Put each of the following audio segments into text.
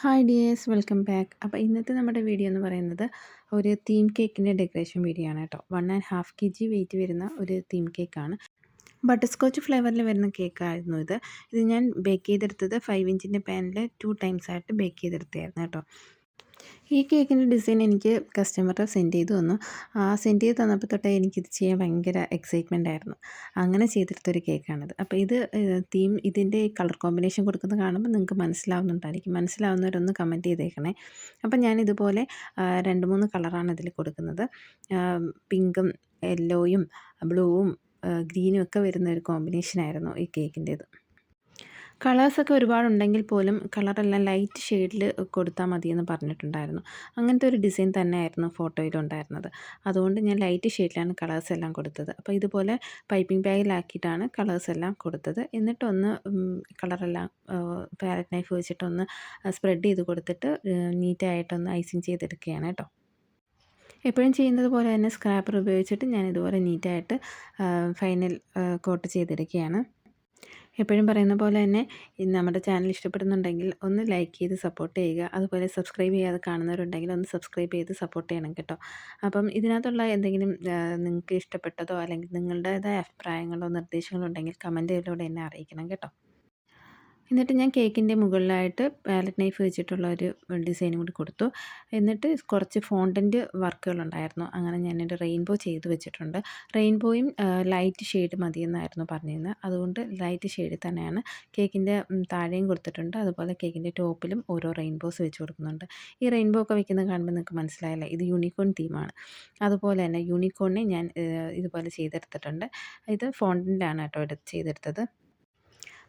Hi dears welcome back. അപ്പോൾ ഇന്നത്തെ നമ്മുടെ വീഡിയോ എന്ന് പറയുന്നത് ഒരു തീം കേക്കിന്റെ ഡെക്കറേഷൻ വീഡിയോ ആണ് കേട്ടോ. One and half K G weight വരുന്ന ഒരു തീം കേക്കാണ്. ബട്ടർ സ്കോച്ച് ഫ്ലേവറിൽ വരുന്ന കേക്കായിരുന്നു ഇത്. ഇത് ഞാൻ ബേക്ക് ചെയ്തെടുത്തത് ഫൈവ് ഇഞ്ചിന്റെ പാനിൽ ടു ടൈംസ് ആയിട്ട് ബേക്ക് ചെയ്തെടുത്തായിരുന്നു കേട്ടോ. ഈ കേക്കിന്റെ ഡിസൈൻ എനിക്ക് കസ്റ്റമർ സെൻഡ് ചെയ്തു തന്നു. ആ സെൻഡ് ചെയ്ത് തന്നപ്പോൾ തൊട്ടേ എനിക്കിത് ചെയ്യാൻ ഭയങ്കര എക്സൈറ്റ്മെന്റ് ആയിരുന്നു. അങ്ങനെ ചെയ്തെടുത്തൊരു കേക്കാണിത്. അപ്പോൾ ഇത് തീം ഇതിന്റെ കളർ കോമ്പിനേഷൻ കൊടുക്കുന്നത് കാണുമ്പോൾ നിങ്ങൾക്ക് മനസ്സിലാവുന്നുണ്ടായിരിക്കും. മനസ്സിലാവുന്നവരൊന്ന് കമന്റ് ചെയ്തേക്കണേ. ഞാൻ ഇതുപോലെ രണ്ട് മൂന്ന് കളറാണ് ഇതിൽ കൊടുക്കുന്നത്. പിങ്കും യെല്ലോയും ബ്ലൂവും ഗ്രീനും ഒക്കെ വരുന്ന ഒരു കോമ്പിനേഷനായിരുന്നു ഈ കേക്കിന്റേത്. കളേഴ്സൊക്കെ ഒരുപാടുണ്ടെങ്കിൽ പോലും കളറെല്ലാം ലൈറ്റ് ഷെയ്ഡിൽ കൊടുത്താൽ മതിയെന്ന് പറഞ്ഞിട്ടുണ്ടായിരുന്നു. അങ്ങനത്തെ ഒരു ഡിസൈൻ തന്നെയായിരുന്നു ഫോട്ടോയിലുണ്ടായിരുന്നത്. അതുകൊണ്ട് ഞാൻ ലൈറ്റ് ഷെയ്ഡിലാണ് കളേഴ്സ് എല്ലാം കൊടുത്തത്. അപ്പോൾ ഇതുപോലെ പൈപ്പിംഗ് ബാഗിലാക്കിയിട്ടാണ് കളേഴ്സ് എല്ലാം കൊടുത്തത്. എന്നിട്ടൊന്ന് കളറെല്ലാം പാരറ്റ് നൈഫ് വെച്ചിട്ടൊന്ന് സ്പ്രെഡ് ചെയ്ത് കൊടുത്തിട്ട് നീറ്റായിട്ടൊന്ന് ഐസിങ് ചെയ്തെടുക്കുകയാണ് കേട്ടോ. എപ്പോഴും ചെയ്യുന്നത് പോലെ തന്നെ സ്ക്രാപ്പർ ഉപയോഗിച്ചിട്ട് ഞാൻ ഇതുപോലെ നീറ്റായിട്ട് ഫൈനൽ കോട്ട് ചെയ്തെടുക്കുകയാണ്. എപ്പോഴും പറയുന്ന പോലെ തന്നെ നമ്മുടെ ചാനൽ ഇഷ്ടപ്പെടുന്നുണ്ടെങ്കിൽ ഒന്ന് ലൈക്ക് ചെയ്ത് സപ്പോർട്ട് ചെയ്യുക. അതുപോലെ സബ്സ്ക്രൈബ് ചെയ്യാതെ കാണുന്നവരുണ്ടെങ്കിൽ ഒന്ന് സബ്സ്ക്രൈബ് ചെയ്ത് സപ്പോർട്ട് ചെയ്യണം കേട്ടോ. അപ്പം ഇതിനകത്തുള്ള എന്തെങ്കിലും നിങ്ങൾക്ക് ഇഷ്ടപ്പെട്ടതോ അല്ലെങ്കിൽ നിങ്ങളുടേതായ അഭിപ്രായങ്ങളോ നിർദ്ദേശങ്ങളോ ഉണ്ടെങ്കിൽ കമന്റിലൂടെ എന്നെ അറിയിക്കണം കേട്ടോ. എന്നിട്ട് ഞാൻ കേക്കിന്റെ മുകളിലായിട്ട് പാലറ്റ് നൈഫ് വെച്ചിട്ടുള്ള ഒരു ഡിസൈനും കൂടി കൊടുത്തു. എന്നിട്ട് കുറച്ച് ഫോണ്ടന്റ് വർക്കുകളുണ്ടായിരുന്നു. അങ്ങനെ ഞാൻ ഞാനൊരു റെയിൻബോ ചെയ്ത് വെച്ചിട്ടുണ്ട്. റെയിൻബോയും ലൈറ്റ് ഷെയ്ഡ് മതിയെന്നായിരുന്നു പറഞ്ഞിരുന്നത്. അതുകൊണ്ട് ലൈറ്റ് ഷെയ്ഡ് തന്നെയാണ് കേക്കിന്റെ താഴെയും കൊടുത്തിട്ടുണ്ട്. അതുപോലെ കേക്കിന്റെ ടോപ്പിലും ഓരോ റെയിൻബോസ് വെച്ച് കൊടുക്കുന്നുണ്ട്. ഈ റെയിൻബോ ഒക്കെ വെക്കുന്നത് കാണുമ്പോൾ നിങ്ങൾക്ക് മനസ്സിലായല്ലേ? ഇത് യൂണിക്കോൺ തീമാണ്. അതുപോലെ തന്നെ യൂണിക്കോണിനെ ഞാൻ ഇതുപോലെ ചെയ്തെടുത്തിട്ടുണ്ട്. ഇത് ഫോണ്ടിന്റാണ് കേട്ടോ ചെയ്തെടുത്തത്.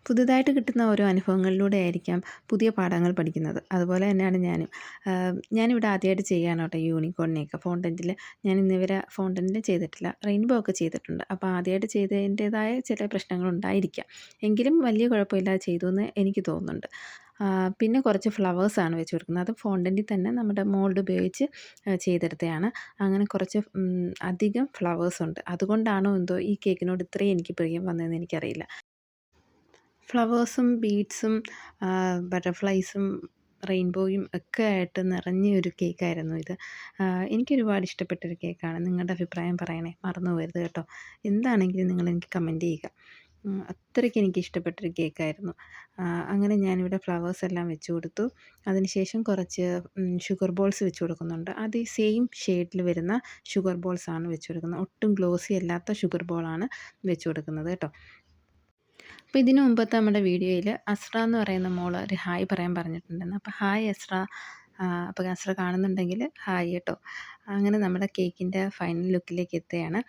പുതുതായിട്ട് കിട്ടുന്ന ഓരോ അനുഭവങ്ങളിലൂടെ ആയിരിക്കാം പുതിയ പാഠങ്ങൾ പഠിക്കുന്നത്. അതുപോലെ തന്നെയാണ് ഞാനും. ഞാനിവിടെ ആദ്യമായിട്ട് ചെയ്യുകയാണ് കേട്ടോ യൂണിക്കോണിനെയൊക്കെ. ഫോണ്ടന്റിൽ ഞാൻ ഇന്നിവരെ ഫോണ്ടന്റിൽ ചെയ്തിട്ടില്ല. റെയിൻബോ ഒക്കെ ചെയ്തിട്ടുണ്ട്. അപ്പോൾ ആദ്യമായിട്ട് ചെയ്തതിന്റേതായ ചില പ്രശ്നങ്ങൾ ഉണ്ടായിരിക്കാം എങ്കിലും വലിയ കുഴപ്പമില്ലാതെ ചെയ്തു എന്ന് എനിക്ക് തോന്നുന്നുണ്ട്. പിന്നെ കുറച്ച് ഫ്ലവേഴ്സാണ് വെച്ച് കൊടുക്കുന്നത്. അത് ഫോണ്ടന്റിൽ തന്നെ നമ്മുടെ മോൾഡ് ഉപയോഗിച്ച് ചെയ്തെടുത്തതാണ്. അങ്ങനെ കുറച്ച് അധികം ഫ്ലവേഴ്സ് ഉണ്ട്. അതുകൊണ്ടാണോ എന്തോ ഈ കേക്കിനോട് ഇത്രയും എനിക്ക് പ്രിയം വന്നതെന്ന് എനിക്കറിയില്ല. ഫ്ലവേഴ്സും ബീഡ്സും ബട്ടർഫ്ലൈസും റെയിൻബോയും ഒക്കെ ആയിട്ട് നിറഞ്ഞ ഒരു കേക്കായിരുന്നു ഇത്. എനിക്കൊരുപാട് ഇഷ്ടപ്പെട്ടൊരു കേക്കാണ്. നിങ്ങളുടെ അഭിപ്രായം പറയണേ. മറന്നു പോകരുത് കേട്ടോ. എന്താണെങ്കിലും നിങ്ങൾ എനിക്ക് കമന്റ് ചെയ്യുക. അത്രയ്ക്ക് എനിക്ക് ഇഷ്ടപ്പെട്ടൊരു കേക്കായിരുന്നു. അങ്ങനെ ഞാനിവിടെ ഫ്ലവേഴ്സ് എല്ലാം വെച്ച് കൊടുത്തു. അതിനുശേഷം കുറച്ച് ഷുഗർ ബോൾസ് വെച്ച് കൊടുക്കുന്നുണ്ട്. അത് ഈ സെയിം ഷെയ്ഡിൽ വരുന്ന ഷുഗർ ബോൾസാണ് വെച്ച് കൊടുക്കുന്നത്. ഒട്ടും ഗ്ലോസി അല്ലാത്ത ഷുഗർ ബോളാണ് വെച്ച് കൊടുക്കുന്നത് കേട്ടോ. അപ്പോൾ ഇതിനു മുമ്പത്തെ നമ്മുടെ വീഡിയോയിൽ അസ്ര എന്ന് പറയുന്ന മോൾ ഒരു ഹായ് പറയാൻ പറഞ്ഞിട്ടുണ്ടായിരുന്നു. അപ്പോൾ ഹായ് അസ്ര. അപ്പോൾ അസ്ര കാണുന്നുണ്ടെങ്കിൽ ഹായ് കേട്ടോ. അങ്ങനെ നമ്മുടെ കേക്കിന്റെ ഫൈനൽ ലുക്കിലേക്ക് എത്തുകയാണ്.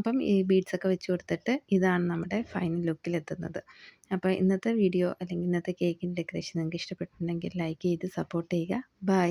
അപ്പം ഈ ബീഡ്സൊക്കെ വെച്ച് കൊടുത്തിട്ട് ഇതാണ് നമ്മുടെ ഫൈനൽ ലുക്കിലെത്തുന്നത് അപ്പോൾ ഇന്നത്തെ വീഡിയോ അല്ലെങ്കിൽ ഇന്നത്തെ കേക്കിന്റെ ഡെക്കറേഷൻ നിങ്ങൾക്ക് ഇഷ്ടപ്പെട്ടിട്ടുണ്ടെങ്കിൽ ലൈക്ക് ചെയ്ത് സപ്പോർട്ട് ചെയ്യുക. ബൈ.